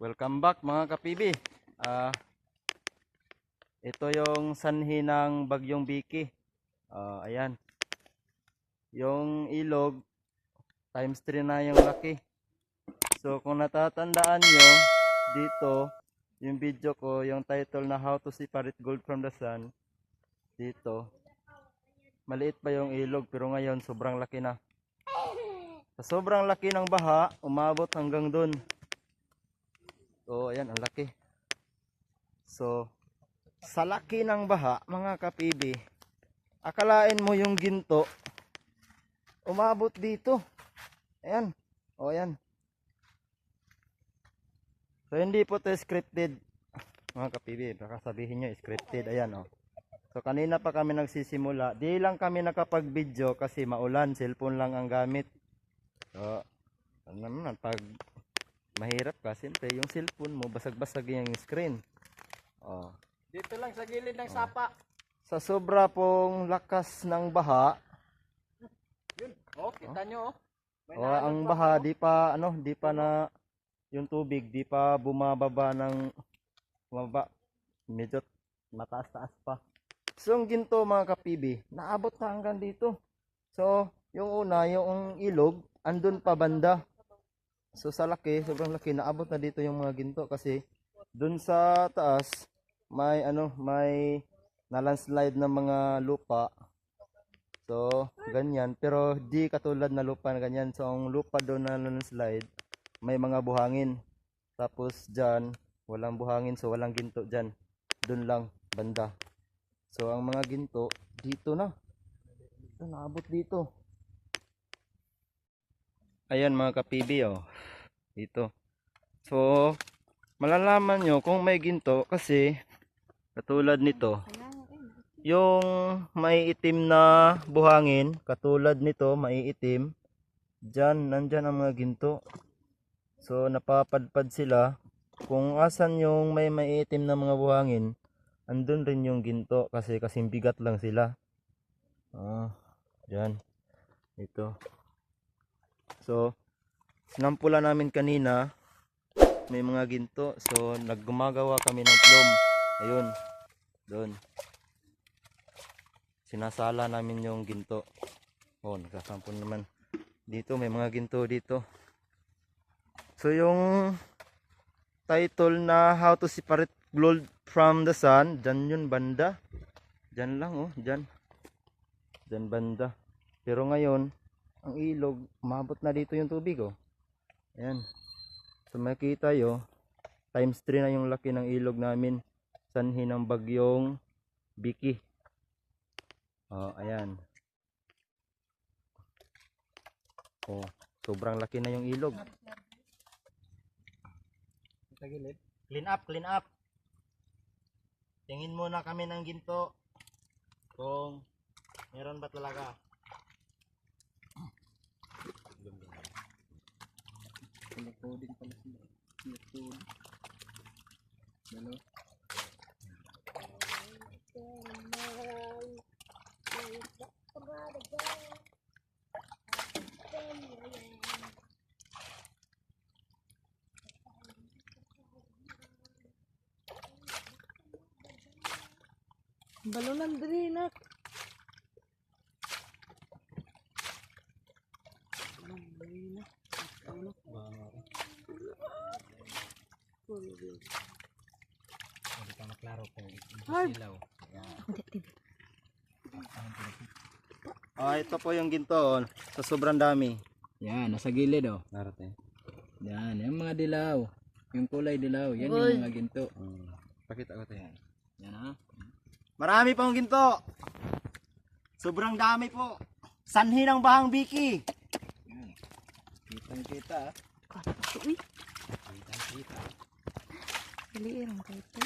Welcome back mga kapibi. Ah, ito yung sanhi ng Bagyong Biki. Ah, ayan. Yung ilog, times 3 na yung laki. So kung natatandaan nyo, dito, yung video ko, yung title na How to Separate Gold from the Sun, dito, maliit pa yung ilog pero ngayon sobrang laki na. Sa sobrang laki ng baha, umabot hanggang dun. So, ayan, ang laki. So, sa laki ng baha, mga kapibi, akalain mo yung ginto, umabot dito. Ayan. O, ayan. So, hindi po to scripted. Mga kapibi, baka sabihin nyo, scripted. Ayan, o. So, kanina pa kami nagsisimula. Di lang kami nakapag-video kasi maulan. Cellphone lang ang gamit. So, ano naman, pag mahirap ka, siyempre, yung cellphone mo, basag-basag yung screen. Oh. Dito lang sa gilid ng sapa. Sa sobra pong lakas ng baha, Yun. Oh, kita nyo oh. May o naalog ang pa baha, ako. di pa, ano, di pa na, yung tubig, di pa bumababa ng, bumaba, medyo mataas-taas pa. So, yung ginto, mga kapibi, naabot na hanggang dito. So, yung una, yung ilog, andun pa banda. So, sa laki, sobrang laki, naabot na dito yung mga ginto kasi, dun sa taas, may, ano, may, nalandslide na mga lupa. So, ganyan. Pero di katulad na lupa na ganyan. So, ang lupa doon na landslide, may mga buhangin. Tapos dyan, walang buhangin. So, walang ginto dyan. Doon lang, banda. So, ang mga ginto, dito na. Ito, naabot dito. Ayan mga kapibi, oh. Dito. So, malalaman nyo kung may ginto kasi katulad nito, yung may itim na buhangin, katulad nito, may itim, dyan, nandyan ang mga ginto. So, napapadpad sila. Kung asan yung may maiitim na mga buhangin, andun rin yung ginto kasi kasing bigat lang sila. Ah, dyan. Ito. So, sinampula namin kanina, may mga ginto. So, naggumagawa kami ng plum. Ayun. Doon sinasala namin yung ginto. Oh, nagkasampon naman. Dito may mga ginto dito. So yung title na How to Separate Gold from the Sun, dyan yun banda. Dyan lang oh, dyan. Dyan banda. Pero ngayon, ang ilog, umabot na dito yung tubig oh. Ayan. So makita yo, times 3 na yung laki ng ilog namin. Sanhi ng bagyong Biki. Oh, ayan. Oh, sobrang laki na yung ilog. Clean up, clean up. Tingin muna kami ng ginto. Kung meron ba talaga. Recording pala sila. Recording. Dalo. Balunan diri na. Hindi ka maklaro kung Hard. silaw. Oh, ito po yung ginto oh, sa sobrang dami. Yan, nasa gilid oh. Narate. Yan, yung mga dilaw. Yung kulay dilaw, yan Uy. yung mga ginto. Hmm. Pakita ko 'to yan. Yan ha. Marami pong ginto. Sobrang dami po. Sanhi ng bahang biki. Yan. Kitang kita ah. Kitang kita. Dali irang kayo to.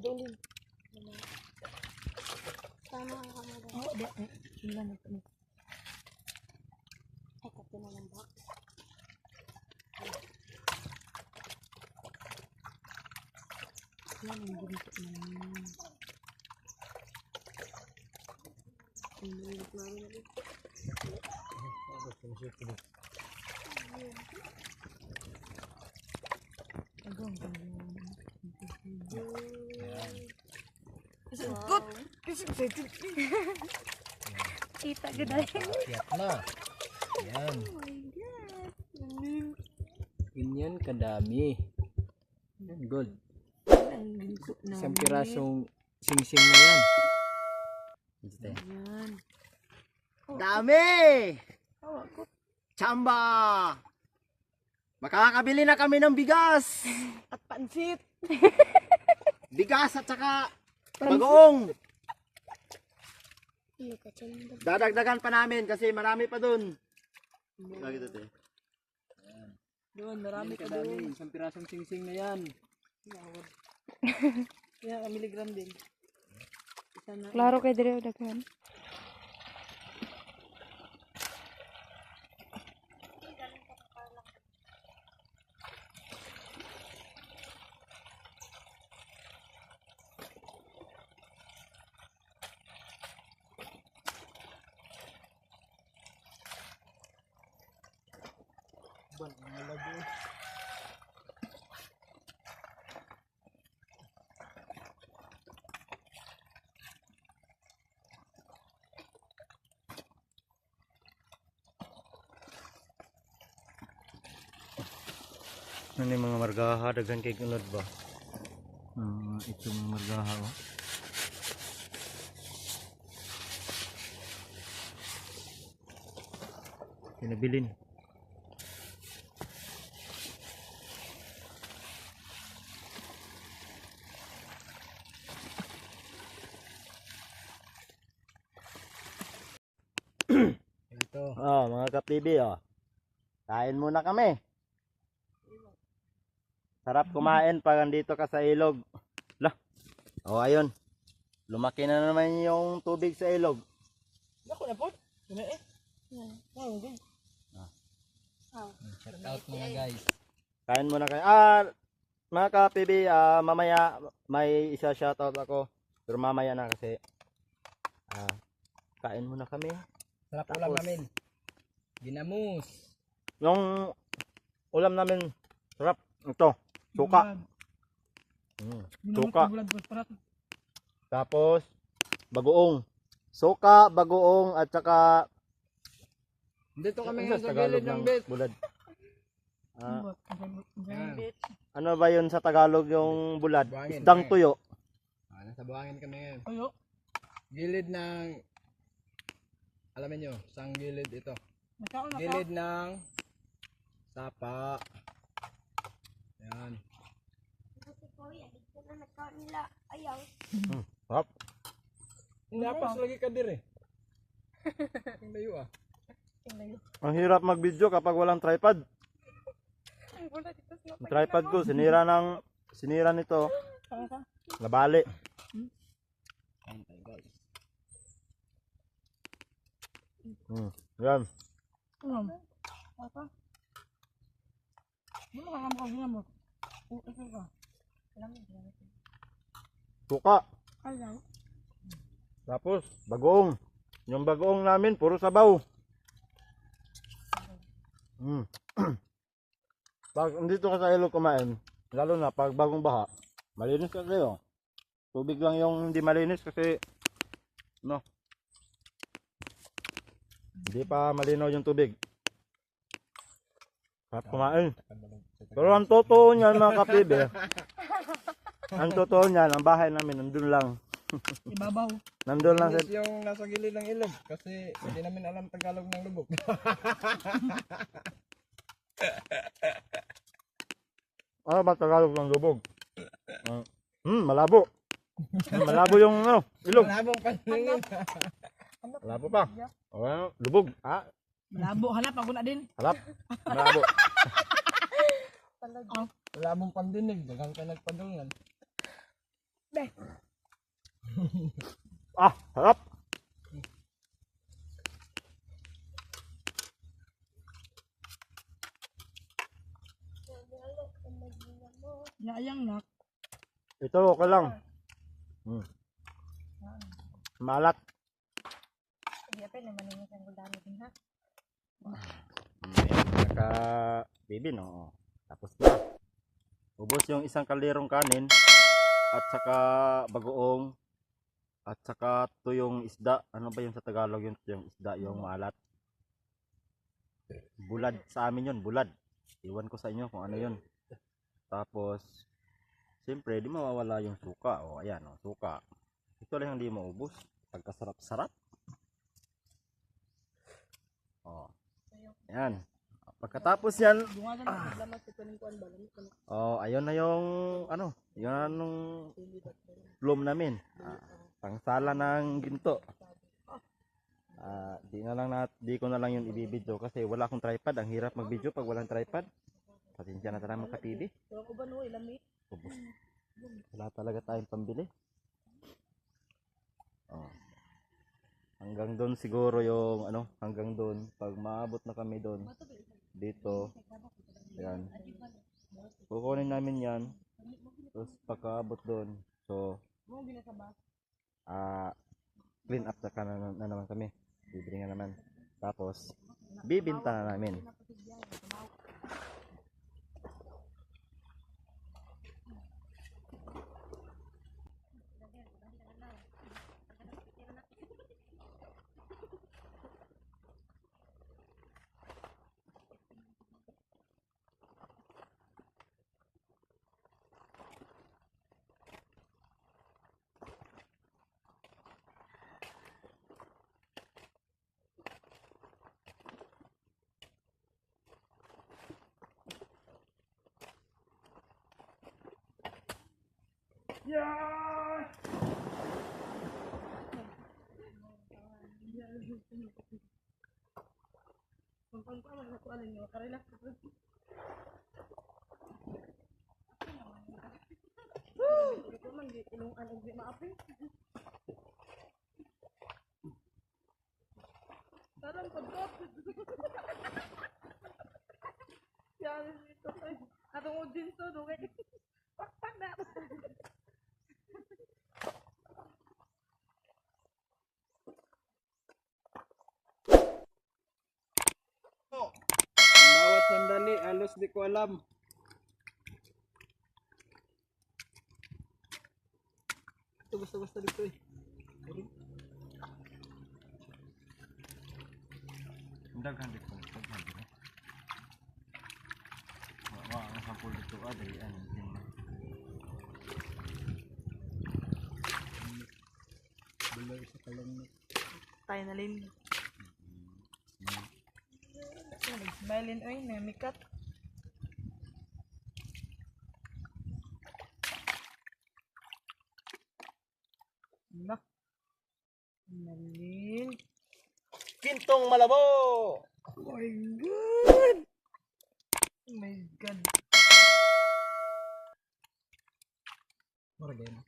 Idulin. Tama ang kamera. Oh, di. Eh, ilan na ito. Ay, kape na lang ba? Yan ang ginto naman. Ang lilit namin na dito. Kita gaday. Akyat na. Yan. Oh my god. Ganyan kadami. Yan, gold. Isang pirasong sing-sing na yan. Dito. Yan. Dami! Tawa ko. Chamba! Makakabili na kami ng bigas! At pansit. Bigas at saka bagoong! Dadagdagan pa namin kasi marami pa dun. Lagi dito eh. Doon, marami Yan kadami. Isang pirasong sing-sing na yan. Kaya ka miligram din. Isa na. Klaro kay dire daghan. Ano yung mga margaha, daghan kay kunod ba? Ah, ito mga margaha oh. Pinabilin. Ito. Oh, mga kapibi oh. Kain muna kami. Sarap kumain pag andito ka sa ilog. Lah. Oh, ayun. Lumaki na naman yung tubig sa ilog. Ako na po. Ano eh? Wow, good. Shout out mga guys. Kain muna kayo. Ah, mga kapibi, ah, mamaya may isa shoutout ako. Pero mamaya na kasi ah, kain muna kami. Sarap ulam Tapos- namin. Ginamus. Yung ulam namin, sarap. Ito, suka. Mm, suka. Tapos, bagoong. Suka, bagoong, at saka Dito kami ngayon sa gilid ng ng bit. bulad. Ah, ano ba yun sa Tagalog yung bulad? Buhangin, Isdang tuyo. Ah, nasa buhangin kami ngayon. Ayo. Gilid ng alamin nyo, sang gilid ito. Nakaon na Gilid ng sapa. Yan. Sarap. Napas lagi ka dire. Ang layo ah. Ang hirap mag-video kapag walang tripod. Ang tripod ko, sinira ng, sinira nito. Nabali. Hmm. Yan. Apa? Ano ka mo? Ito ka. Suka. Alam. Tapos, bagoong. Yung bagoong namin, puro sabaw. Mm. pag andito ka sa ilog kumain, lalo na pag bagong baha, malinis kasi yun. Tubig lang yung hindi malinis kasi, no. Hindi pa malinaw yung tubig. Sarap kumain. Pero ang totoo niyan mga kapibe, ang totoo niyan, ang bahay namin, nandun lang. Ibabaw. Nandun lang sa yung nasa gilid ng ilog kasi hindi namin alam Tagalog ng lubog. Ano ba Tagalog ng lubog? Ah, Hmm, malabo. Hmm, malabo yung ano, ilog. Malabong paningin. Malabo pa. O, ano, lubog. Ah, Malabo, halap ako na din. halap. Malabo. Malabong pandinig. Dagang ka nagpadungan. Ah, halap. Yayang nak. Ito, okay lang. Hmm. Malat. Hindi pa naman yung ang gudami din ha. Naka, baby, no. Tapos na. Ubos yung isang kalderong kanin at saka bagoong At saka to yung isda. Ano ba yung sa Tagalog yun? Yung isda, yung maalat. Bulad. Sa amin yun, bulad. Iwan ko sa inyo kung ano yun. Tapos, siyempre, di mawawala yung suka. O, ayan, o, suka. Ito lang hindi maubos. Pagkasarap-sarap. O, ayan. Pagkatapos yan, ka oh, ayun na yung, ano, yun na nung bloom namin. Ah, pangsala ng ginto. Ah, di na lang na, di ko na lang yun ibibidyo kasi wala akong tripod. Ang hirap mag-video pag walang tripod. Pasensya na talaga mga kapibi. Ubus. Wala talaga tayong pambili. Oh. Hanggang doon siguro yung ano, hanggang doon pag maabot na kami doon dito. Yan. Kukunin namin 'yan. Tapos pagkaabot doon. So, ah clean up na, na, na naman kami. Bibili nga naman. Tapos bibinta na namin. Kung kung pa man ako alin yo, karela. Ito man di ilong ano di maapi. Tarang pagkot. Yan ito atong audience to do kay pakpak na. Ang bawat sandali, alos di ko alam. Basta-basta dito eh. Daghan dito, daghan dito. Wa ang sampul dito adri ano din. Buloy sa kalong na. Tayo na lin. Smiling oy, may mikat. Na. Malin. Kintong malabo. Oh my god. Oh my god. Mara gaya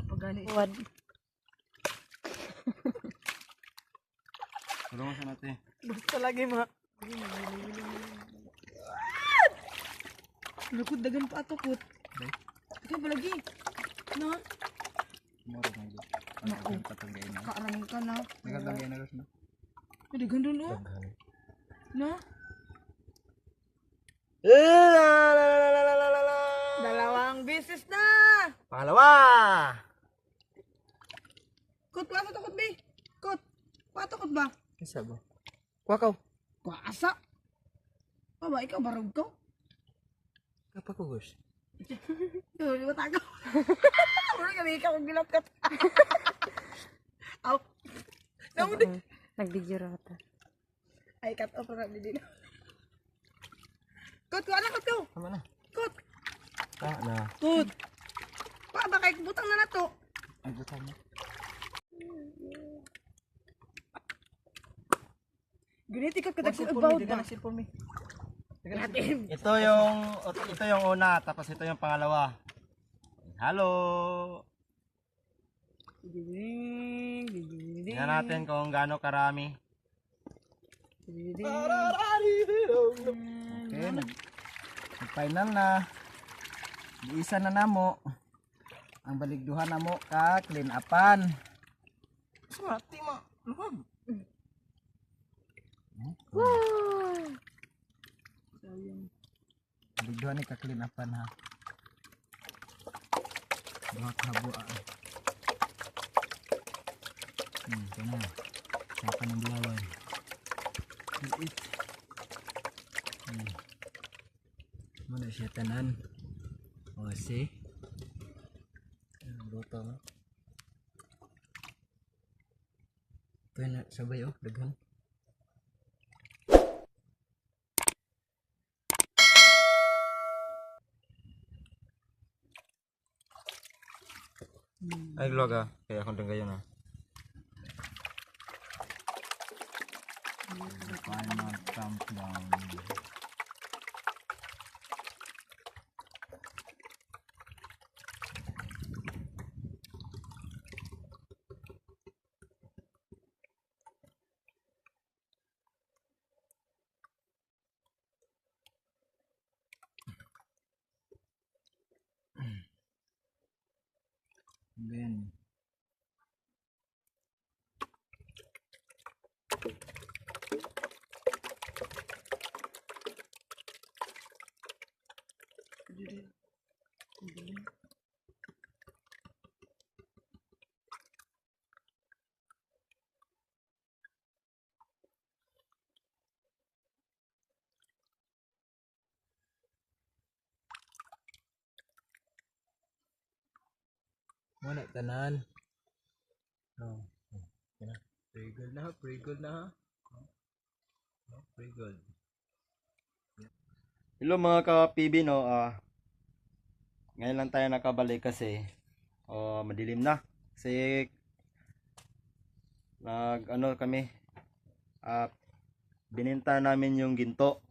Kapagani. Wad. Tulungan sa natin. Basta lagi mga. Lukod dagan pa ato put. Ito ba lagi? Na? Mara gaya Nako. Patagay na. Kaaraman ka na. Nagatagay na na. Pwede gandun oh. Na? Dalawang beses na! Pangalawa. Kot, paano to kot be? Kot, paano kot ba? Isa ba? Kwakaw. Paasa? Pa ba, ikaw barog ko? Kapa ko di ba tago? Wala kami ikaw ang bilap kat. Aw. Namu di. Nag-video ra ta. Ay, cut off na di dito. Kot, ko anak ko. Tama na. Kot, Ta na. kot. Pa ba kay butang na nato? Ang butang mo. Guniti ka kada ko about na sipon mi. Natin. Ito yung ito yung una tapos ito yung pangalawa. Halo. Tingnan natin kung gaano karami. Okay, nag final na. Isa na namo. Ang baligduhan namo ka clean upan. Smati ma. Luwag. Baligduhan ni ka clean upan ha. Mga kabuan. Hmm, ito na. Saka ng bulawan. Liit. Hmm. Muna siya tanan. O, see? Luto mo. Ito na, sabay oh, daghan. Ay, vlog ah. Kaya akong gayon ah. Final countdown. Then, Wala tanan. Oh. yan na. Good na ha, good na ha. Oh, pretty good. Hello mga ka-PB no. ah ngayon lang tayo nakabalik kasi oh, madilim na. Kasi nag ano kami ah bininta namin yung ginto.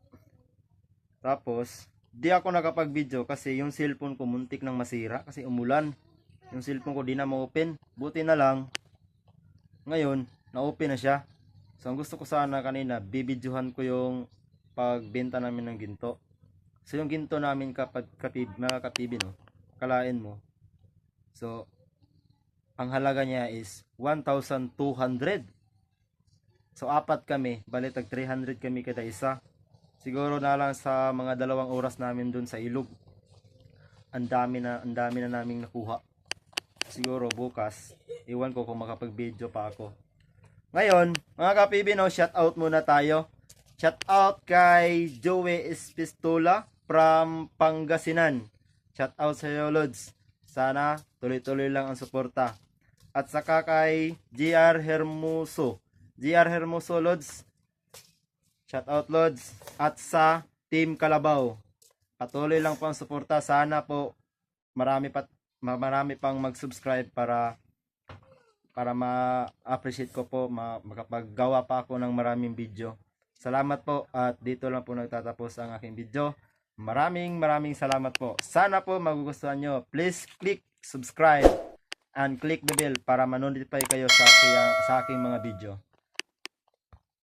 Tapos di ako nakapag-video kasi yung cellphone ko muntik nang masira kasi umulan. Yung cellphone ko di na ma-open. Buti na lang ngayon na-open na siya. So ang gusto ko sana kanina bibidyohan ko yung pagbenta namin ng ginto. So yung ginto namin kapag kapib, mga kapibin, no, kalain mo. So ang halaga niya is 1,200. So apat kami, bali tag 300 kami kada isa. Siguro na lang sa mga dalawang oras namin dun sa ilog. Ang dami na ang dami na naming nakuha. Siguro bukas, iwan ko kung makapag-video pa ako. Ngayon, mga kapibin, no, shout out muna tayo. Shout out kay Joey Espistola from Pangasinan. Shout out sa iyo, Lods. Sana tuloy-tuloy lang ang suporta. At saka kay GR Hermoso. GR Hermoso, Lods. Shout out, Lods. At sa Team Kalabaw. Patuloy lang po ang suporta. Sana po marami pa marami pang mag-subscribe para para ma-appreciate ko po ma- makapaggawa pa ako ng maraming video. Salamat po at dito lang po nagtatapos ang aking video. Maraming maraming salamat po. Sana po magugustuhan nyo. Please click subscribe and click the bell para ma-notify kayo sa aking, sa aking mga video.